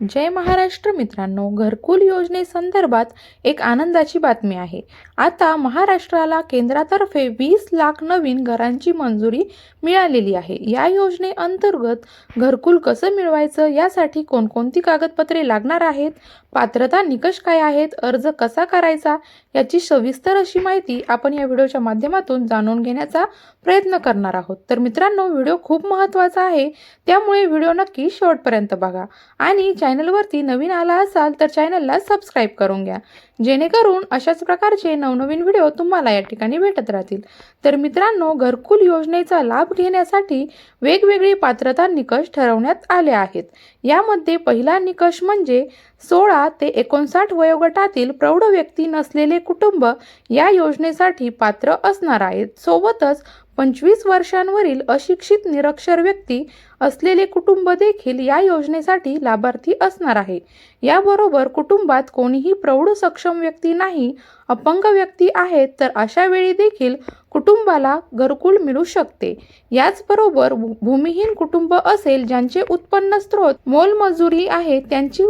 जय महाराष्ट्र मित्रांनो घरकुल योजनेसंदर्भात एक आनंदाची बातमी आहे. आता महाराष्ट्राला केंद्रातर्फे वीस लाख नवीन घरांची मंजुरी मिळालेली आहे. या योजनेअंतर्गत घरकुल कसं मिळवायचं यासाठी कोणकोणती कागदपत्रे लागणार आहेत पात्रता निकष काय आहेत अर्ज कसा करायचा याची सविस्तर अशी माहिती आपण या व्हिडिओच्या माध्यमातून जाणून घेण्याचा प्रयत्न करणार आहोत. तर मित्रांनो व्हिडिओ खूप महत्त्वाचा आहे त्यामुळे व्हिडिओ नक्की शेवटपर्यंत बघा आणि चॅनलवरती नवीन आला असाल तर चॅनलला सबस्क्राईब करून घ्या. जेणेकरून अशाच प्रकारचे नवनवीन व्हिडिओ तुम्हाला या ठिकाणी भेटत राहतील. तर मित्रांनो घरकुल योजनेचा लाभ घेण्यासाठी वेगवेगळी पात्रता निकष ठरवण्यात आले आहेत. यामध्ये पहिला निकष म्हणजे सोळा ते एकोणसाठ वयोगटातील प्रौढ व्यक्ती नसलेले कुटुंब या योजनेसाठी पात्र असणार आहेत. सोबतच पंचवीस वर्षांवरील अशिक्षित निरक्षर व्यक्ती असलेले कुटुंब देखील या योजनेसाठी लाभार्थी असणार आहे. याबरोबर कुटुंबात कोणीही प्रौढ सक्षम व्यक्ती नाही अपंग व्यक्ती आहेत तर अशा वेळी देखील कुटुंबाला घरकुल मिळू शकते. याचबरोबर भू- भूमिहीन कुटुंब असेल ज्यांचे उत्पन्न स्रोत मोलमजुरी आहे त्यांची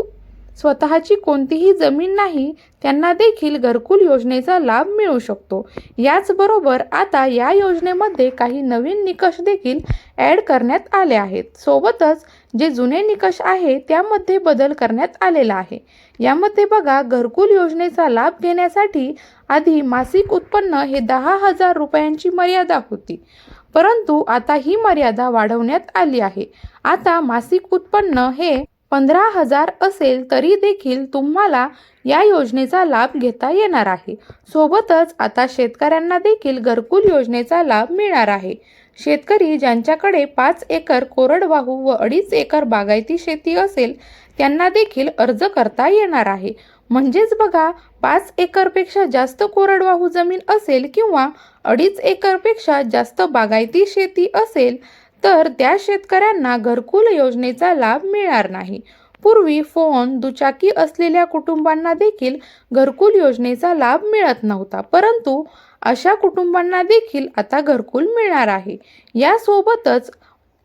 स्वतःची कोणतीही जमीन नाही त्यांना देखील घरकुल योजनेचा लाभ मिळू शकतो. याचबरोबर आता या योजनेमध्ये काही नवीन निकष देखील ॲड करण्यात आले आहेत. सोबतच जे जुने निकष आहे त्यामध्ये बदल करण्यात आलेला आहे. यामध्ये बघा घरकुल योजनेचा लाभ घेण्यासाठी आधी मासिक उत्पन्न हे दहा हजार रुपयांची मर्यादा होती. परंतु आता ही मर्यादा वाढवण्यात आली आहे. आता मासिक उत्पन्न हे पंधरा हजार असेल तरी देखील तुम्हाला या योजनेचा लाभ घेता येणार आहे. सोबतच आता शेतकऱ्यांना देखील घरकुल योजनेचा लाभ मिळणार आहे. शेतकरी ज्यांच्याकडे पाच एकर कोरडवाहू व अडीच एकर बागायती शेती असेल त्यांना देखील अर्ज करता येणार आहे. म्हणजेच बघा पाच एकरपेक्षा जास्त कोरडवाहू जमीन असेल किंवा अडीच एकरपेक्षा जास्त बागायती शेती असेल तर त्या शेतकऱ्यांना घरकुल योजनेचा लाभ मिळणार नाही. पूर्वी फोन दुचाकी असलेल्या कुटुंबांना देखील घरकुल योजनेचा लाभ मिळत नव्हता. परंतु अशा कुटुंबांना देखील आता घरकुल मिळणार आहे. यासोबतच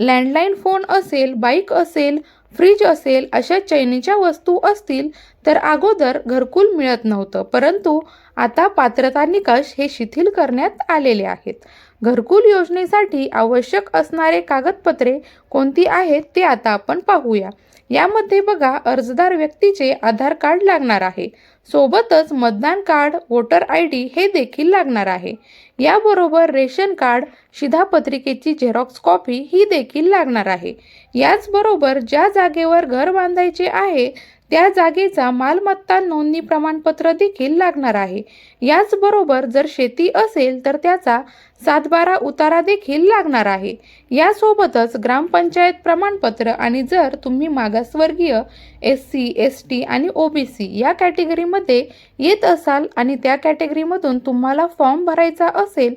लँडलाईन फोन असेल बाईक असेल फ्रीज असेल अशा चैनीच्या वस्तू असतील तर अगोदर घरकुल मिळत नव्हतं. परंतु आता पात्रता निकष हे शिथिल करण्यात आलेले आहेत. घरकुल योजनेसाठी आवश्यक असणारे कागदपत्रे कोणती आहेत ते आता आपण पाहूया. यामध्ये बघा अर्जदार व्यक्तीचे आधार कार्ड लागणार आहे. सोबतच मतदान कार्ड वोटर आय डी हे देखील लागणार आहे. याबरोबर रेशन कार्ड शिधापत्रिकेची झेरॉक्स कॉपी ही देखील लागणार आहे. याचबरोबर ज्या जागेवर घर बांधायचे आहे त्या जागेचा मालमत्ता नोंदणी प्रमाणपत्र देखील लागणार आहे. याचबरोबर जर शेती असेल तर त्याचा सातबारा उतारा देखील लागणार आहे. यासोबतच ग्रामपंचायत प्रमाणपत्र आणि जर तुम्ही मागासवर्गीय एस सी एस टी आणि ओ बी सी या कॅटेगरीमध्ये येत असाल आणि त्या कॅटेगरीमधून तुम्हाला फॉर्म भरायचा असेल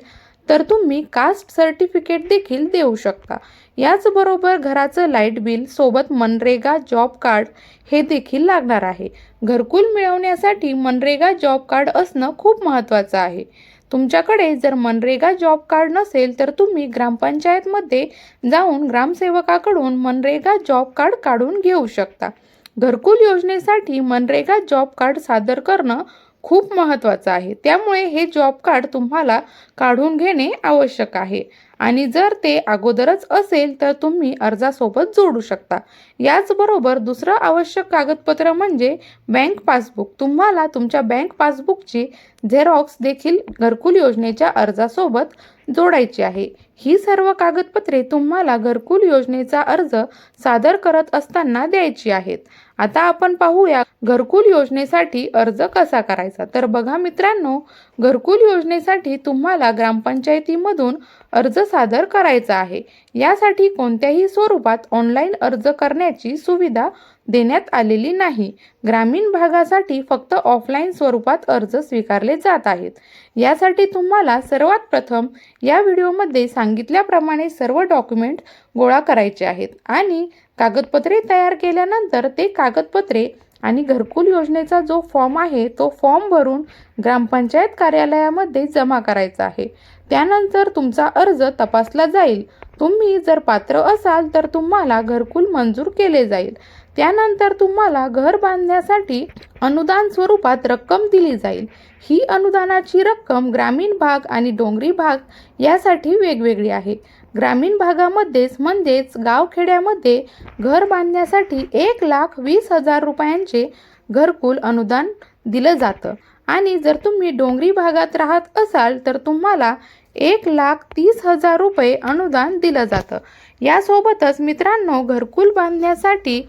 तर तुम्ही कास्ट सर्टिफिकेट देखील देऊ शकता. याचबरोबर घराचं लाइट बिल सोबत मनरेगा जॉब कार्ड हे देखील लागणार आहे. घरकुल मिळवण्यासाठी मनरेगा जॉब कार्ड असणं खूप महत्त्वाचं आहे. तुमच्याकडे जर मनरेगा जॉब कार्ड नसेल तर तुम्ही ग्रामपंचायतमध्ये जाऊन ग्रामसेवकाकडून मनरेगा जॉब कार्ड काढून घेऊ शकता. घरकुल योजनेसाठी मनरेगा जॉब कार्ड सादर करणं खूप महत्त्वाचं आहे. त्यामुळे हे जॉब कार्ड तुम्हाला काढून घेणे आवश्यक आहे. आणि जर ते अगोदरच असेल तर तुम्ही अर्जासोबत जोडू शकता. याचबरोबर दुसरं आवश्यक कागदपत्र म्हणजे बँक पासबुक तुम्हाला तुमच्या बँक पासबुकची झेरॉक्स देखील घरकुल योजनेच्या अर्जासोबत जोडायची आहे. ही सर्व कागदपत्रे तुम्हाला घरकुल योजनेचा अर्ज सादर करत असताना द्यायची आहेत. आता आपण पाहूया घरकुल योजनेसाठी अर्ज कसा करायचा? तर बघा मित्रांनो घरकुल योजनेसाठी तुम्हाला ग्रामपंचायतीमधून अर्ज सादर करायचा आहे. यासाठी कोणत्याही स्वरूपात ऑनलाईन अर्ज करण्याची सुविधा देण्यात आलेली नाही. ग्रामीण भागासाठी फक्त ऑफलाईन स्वरूपात अर्ज स्वीकारले जात आहेत. यासाठी तुम्हाला सर्वात प्रथम या व्हिडिओमध्ये सांगितल्याप्रमाणे सर्व डॉक्युमेंट गोळा करायचे आहेत आणि कागदपत्रे तयार केल्यानंतर ते कागदपत्रे आणि घरकुल योजनेचा जो फॉर्म आहे तो फॉर्म भरून ग्रामपंचायत कार्यालयामध्ये जमा करायचा आहे. त्यानंतर तुमचा अर्ज तपासला जाईल. तुम्ही जर पात्र असाल तर तुम्हाला घरकुल मंजूर केले जाईल. त्यानंतर तुम्हाला घर बांधण्यासाठी अनुदान स्वरूपात रक्कम दिली जाईल. ही अनुदानाची रक्कम ग्रामीण भाग आणि डोंगरी भाग यासाठी वेगवेगळी आहे. ग्रामीण भागामध्येच म्हणजेच गावखेड्यामध्ये घर बांधण्यासाठी एक लाख वीस हजार रुपयांचे घरकुल अनुदान दिलं जातं. आणि जर तुम्ही डोंगरी भागात राहत असाल तर तुम्हाला एक लाख तीस हजार रुपये अनुदान दिलं जातं. यासोबतच मित्रांनो घरकुल बांधण्यासाठी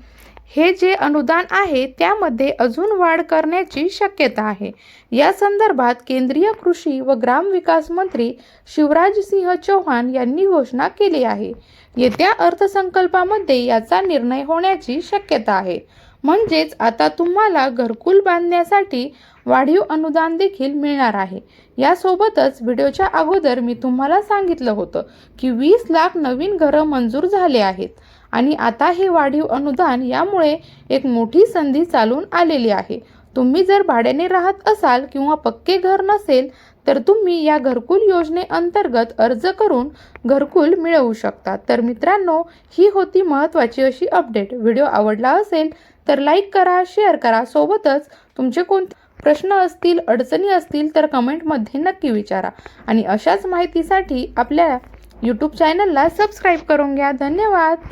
हे जे अनुदान आहे त्यामध्ये अजून वाढ करण्याची शक्यता आहे. या संदर्भात केंद्रीय कृषी व ग्रामविकास मंत्री शिवराजसिंह चौहान यांनी घोषणा केली आहे. येत्या अर्थसंकल्पामध्ये याचा निर्णय होण्याची शक्यता आहे. म्हणजेच आता तुम्हाला घरकुल बांधण्यासाठी वाढीव अनुदान देखील मिळणार आहे. यासोबतच व्हिडिओच्या अगोदर मी तुम्हाला सांगितलं होतं की वीस लाख नवीन घरं मंजूर झाले आहेत. आणि आता हे वाढीव अनुदान यामुळे एक मोठी संधी चालून आलेली आहे. तुम्ही जर भाड्याने राहत असाल किंवा पक्के घर नसेल तर तुम्ही या घरकुल योजनेअंतर्गत अर्ज करून घरकुल मिळवू शकता. तर मित्रांनो ही होती महत्त्वाची अशी अपडेट. व्हिडिओ आवडला असेल तर लाईक करा शेअर करा. सोबतच तुमचे कोणते प्रश्न असतील अडचणी असतील तर कमेंटमध्ये नक्की विचारा. आणि अशाच माहितीसाठी आपल्या यूट्यूब चॅनलला सबस्क्राईब करून घ्या. धन्यवाद!